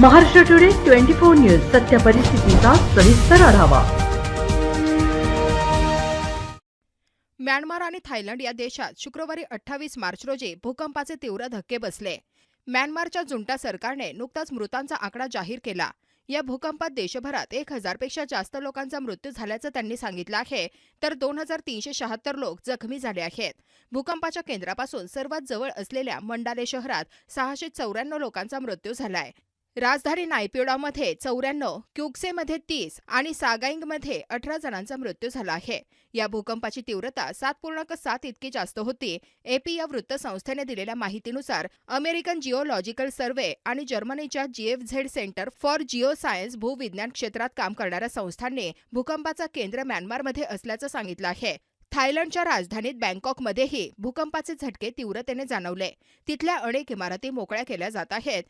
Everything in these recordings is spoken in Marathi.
Maharashtra today twenty four news सत्य परिस्थितीचा सविस्तर आढावा. म्यानमार आणि थायलंड या देशात शुक्रवारी अठ्ठावीस मार्च रोजी भूकंपाचे तीव्र धक्के बसले. म्यानमारच्या जुंटा सरकारने नुकताच मृतांचा आकडा जाहीर केला. या भूकंपात देशभरात एक हजारपेक्षा जास्त लोकांचा मृत्यू झाल्याचं त्यांनी सांगितलं आहे तर दोन हजार तीनशे शहात्तर लोक जखमी झाले आहेत. भूकंपाच्या केंद्रापासून सर्वात जवळ असलेल्या मंडाले शहरात सहाशे चौऱ्याण्णव लोकांचा मृत्यू झालाय. राजधानी नायपिडामध्ये चौऱ्याण्णव क्युक्सेमध्ये तीस आणि सागाईंगमध्ये अठरा जणांचा मृत्यू झाला आहे. या भूकंपाची तीव्रता सात पूर्णांक सात इतकी जास्त होती. एपी या वृत्तसंस्थेने दिलेल्या माहितीनुसार अमेरिकन जिओलॉजिकल सर्व्हे आणि जर्मनीच्या GFZ centre for geo science भूविज्ञान क्षेत्रात काम करणाऱ्या संस्थांनी भूकंपाचा केंद्र म्यानमारमध्ये असल्याचं सांगितलं आहे. थायलंडच्या राजधानीत बँकॉकमध्येही भूकंपाचे झटके तीव्रतेने जाणवले. तिथल्या अनेक इमारती मोकळ्या केल्या जात आहेत.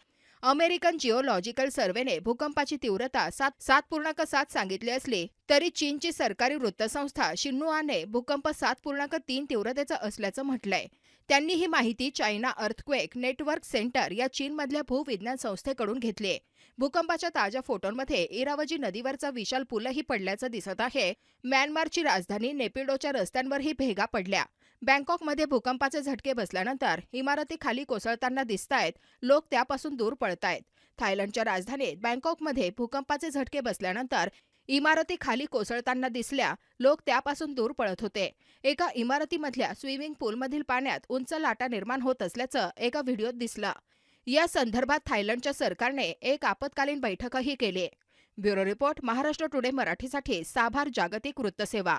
अमेरिकन जिओलॉजिकल सर्व्हेने भूकंपाची तीव्रता सात सात पूर्णांक सात सांगितली असली तरी चीनची सरकारी वृत्तसंस्था शिन्नुआने भूकंप सात पूर्णांक तीन तीव्रतेचा असल्याचं म्हटलंय. त्यांनी ही माहिती चायना अर्थक्वेक नेटवर्क सेंटर या चीनमधल्या भूविज्ञान संस्थेकडून घेतली भूकंपाच्या ताज्या फोटोंमध्ये इरावजी नदीवरचा विशाल पूलही पडल्याचं दिसत आहे. म्यानमारची राजधानी नेपिडोच्या रस्त्यांवरही भेगा पडल्या. बँकॉकमध्ये भूकंपाचे झटके बसल्यानंतर इमारती खाली कोसळताना दिसतायत लोक त्यापासून दूर पळतायत. थायलंडच्या राजधानीत बँकॉकमध्ये भूकंपाचे झटके बसल्यानंतर इमारती खाली कोसळताना दिसल्या लोक त्यापासून दूर पळत होते. एका इमारतीमधल्या स्विमिंग पूलमधील पाण्यात उंच लाटा निर्माण होत असल्याचं एका व्हिडिओत दिसलं. या संदर्भात थायलंडच्या सरकारने एक आपत्कालीन बैठकही केली. ब्युरो रिपोर्ट महाराष्ट्र टुडे मराठीसाठी साभार जागतिक वृत्तसेवा.